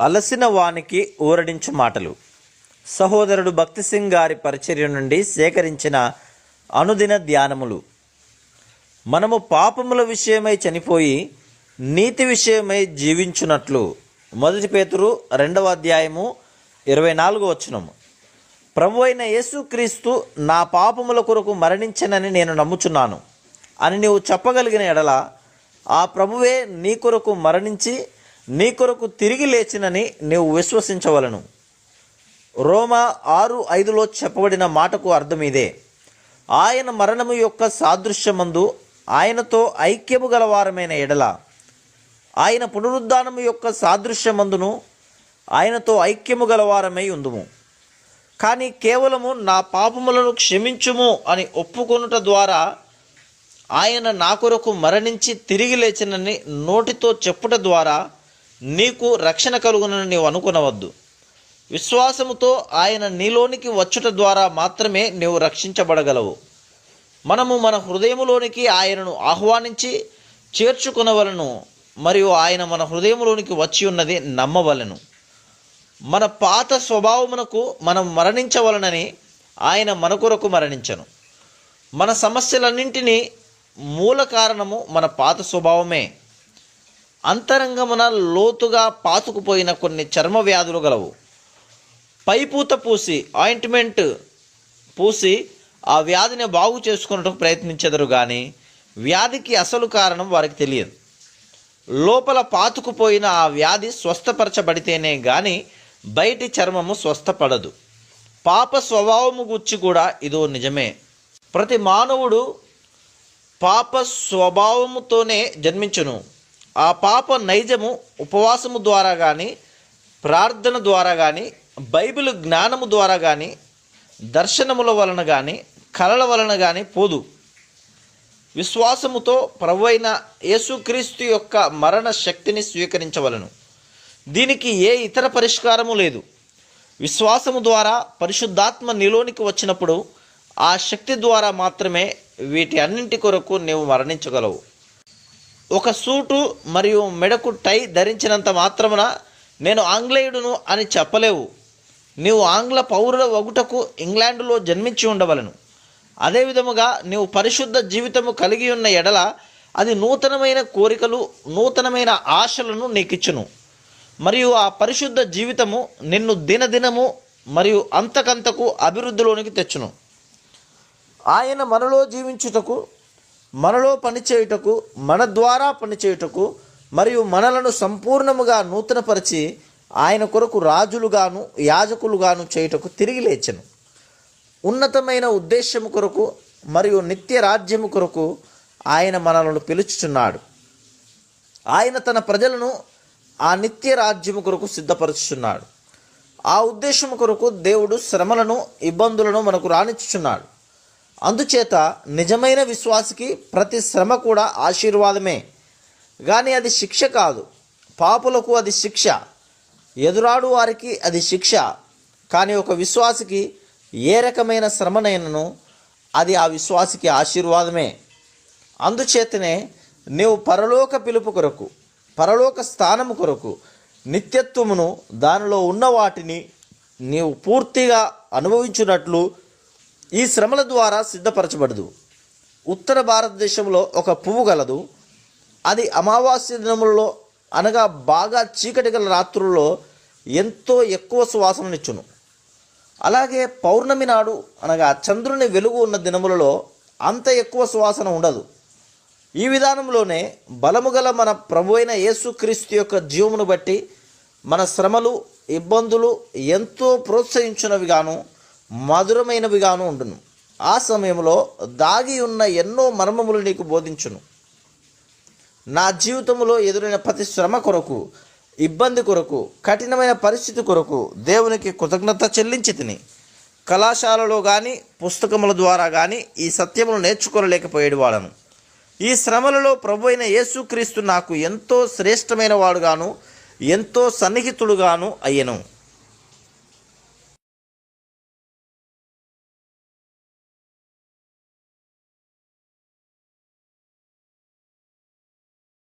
అలసిన వానికి ఊరడించు మాటలు. సహోదరుడు భక్తి సింగ్ గారి పరిచర్య నుండి సేకరించిన అనుదిన ధ్యానములు. మనము పాపముల విషయమై చనిపోయి నీతి విషయమై జీవించున్నట్లు మొదటి పేతురు రెండవ అధ్యాయము ఇరవై నాలుగు వచనము. ప్రభు అయిన యేసుక్రీస్తు నా పాపముల కొరకు మరణించనని నేను నమ్ముచున్నాను. అని నీవు చెప్పగలిగిన ఎడల ఆ ప్రభువే నీ కొరకు మరణించి నీ కొరకు తిరిగి లేచినని నీవు విశ్వసించవలను. రోమా ఆరు ఐదులో చెప్పబడిన మాటకు అర్థం ఇదే ఆయన మరణము యొక్క సాదృశ్యమందు ఆయనతో ఐక్యము గలవారమైన ఎడల. ఆయన పునరుద్ధానము యొక్క సాదృశ్యమందును ఆయనతో ఐక్యము గలవారమై ఉందుము. కానీ కేవలము నా పాపములను క్షమించుము అని ఒప్పుకొనుట ద్వారా ఆయన నా కొరకు మరణించి తిరిగి లేచినని నోటితో చెప్పుట ద్వారా నీకు రక్షణ కలుగునని నీవు అనుకునవద్దు. విశ్వాసముతో ఆయన నీలోనికి వచ్చుట ద్వారా మాత్రమే నీవు రక్షించబడగలవు. మనము మన హృదయములోనికి ఆయనను ఆహ్వానించి చేర్చుకునవలను మరియు ఆయన మన హృదయములోనికి వచ్చి ఉన్నది నమ్మవలను. మన పాత స్వభావమునకు మనం మరణించవలనని ఆయన మన కొరకు మరణించను. మన సమస్యలన్నింటినీ మూల కారణము మన పాత స్వభావమే. అంతరంగమున లోతుగా పాతుకుపోయిన కొన్ని చర్మ వ్యాధులు గలవు. పైపూత పూసి ఆయింట్మెంట్ పూసి ఆ వ్యాధిని బాగు చేసుకున్నట్టు ప్రయత్నించెదరు కానీ వ్యాధికి అసలు కారణం వారికి తెలియదు. లోపల పాతుకుపోయిన ఆ వ్యాధి స్వస్థపరచబడితేనే కానీ బయటి చర్మము స్వస్థపడదు. పాప స్వభావము గుచ్చి కూడా ఇదో నిజమే. ప్రతి మానవుడు పాప స్వభావముతోనే జన్మించును. ఆ పాప నైజము ఉపవాసము ద్వారా కానీ ప్రార్థన ద్వారా కానీ బైబిల్ జ్ఞానము ద్వారా కానీ దర్శనముల వలన కానీ కళల వలన కానీ పోదు. విశ్వాసముతో ప్రభువైన యేసుక్రీస్తు యొక్క మరణ శక్తిని స్వీకరించవలను. దీనికి ఏ ఇతర పరిష్కారము లేదు. విశ్వాసము ద్వారా పరిశుద్ధాత్మ నీలోనికి వచ్చినప్పుడు ఆ శక్తి ద్వారా మాత్రమే వీటి అన్నింటి కొరకు నీవు మరణించగలవు. ఒక సూటు మరియు మెడకు టై ధరించినంత మాత్రమున నేను ఆంగ్లేయుడును అని చెప్పలేవు. నీవు ఆంగ్ల పౌరుల వగుటకు ఇంగ్లాండులో జన్మించి ఉండవలను. అదేవిధముగా నీవు పరిశుద్ధ జీవితము కలిగి ఉన్న ఎడల అది నూతనమైన కోరికలు నూతనమైన ఆశలను నీకిచ్చును. మరియు ఆ పరిశుద్ధ జీవితము నిన్ను దినదినము మరియు అంతకంతకు అభివృద్ధిలోనికి తెచ్చును. ఆయన మనలో జీవించుటకు మనలో పనిచేయుటకు మన ద్వారా పనిచేయుటకు మరియు మనలను సంపూర్ణముగా నూతనపరిచి ఆయన కొరకు రాజులుగాను యాజకులుగాను చేయుటకు తిరిగి లేచను. ఉన్నతమైన ఉద్దేశము కొరకు మరియు నిత్య రాజ్యము కొరకు ఆయన మనలను పిలుచుచున్నాడు. ఆయన తన ప్రజలను ఆ నిత్య రాజ్యము కొరకు సిద్ధపరుచుచున్నాడు. ఆ ఉద్దేశము కొరకు దేవుడు శ్రమలను ఇబ్బందులను మనకు రాణించుచున్నాడు. అందుచేత నిజమైన విశ్వాసికి ప్రతి శ్రమ కూడా ఆశీర్వాదమే. కానీ అది శిక్ష కాదు. పాపులకు అది శిక్ష. ఎదురాడు వారికి అది శిక్ష. కానీ ఒక విశ్వాసికి ఏ రకమైన శ్రమనైనను అది ఆ విశ్వాసికి ఆశీర్వాదమే. అందుచేతనే నీవు పరలోక పిలుపు కొరకు పరలోక స్థానము కొరకు నిత్యత్వమును దానిలో ఉన్న వాటిని నీవు పూర్తిగా అనుభవించున్నట్లు ఈ శ్రమల ద్వారా సిద్ధపరచబడదు. ఉత్తర భారతదేశంలో ఒక పువ్వు గలదు. అది అమావాస్య దినములలో అనగా బాగా చీకటి గల రాత్రుల్లో ఎంతో ఎక్కువ సువాసననిచ్చును. అలాగే పౌర్ణమి నాడు అనగా చంద్రుని వెలుగు ఉన్న దినములలో అంత ఎక్కువ సువాసన ఉండదు. ఈ విధానంలోనే బలము గల మన ప్రభు అయిన యేసుక్రీస్తు యొక్క జీవమును బట్టి మన శ్రమలు ఇబ్బందులు ఎంతో ప్రోత్సహించినవి గాను మధురమైనవిగాను ఉండును. ఆ సమయంలో దాగి ఉన్న ఎన్నో మర్మములు నీకు బోధించును. నా జీవితంలో ఎదురైన ప్రతి శ్రమ కొరకు ఇబ్బంది కొరకు కఠినమైన పరిస్థితి కొరకు దేవునికి కృతజ్ఞత చెల్లించి తిని కళాశాలలో కానీ పుస్తకముల ద్వారా కానీ ఈ సత్యములు నేర్చుకోలేకపోయేడు వాళ్ళను ఈ శ్రమలలో ప్రభు అయిన యేసుక్రీస్తు నాకు ఎంతో శ్రేష్టమైన వాడుగాను ఎంతో సన్నిహితుడుగాను అయ్యను.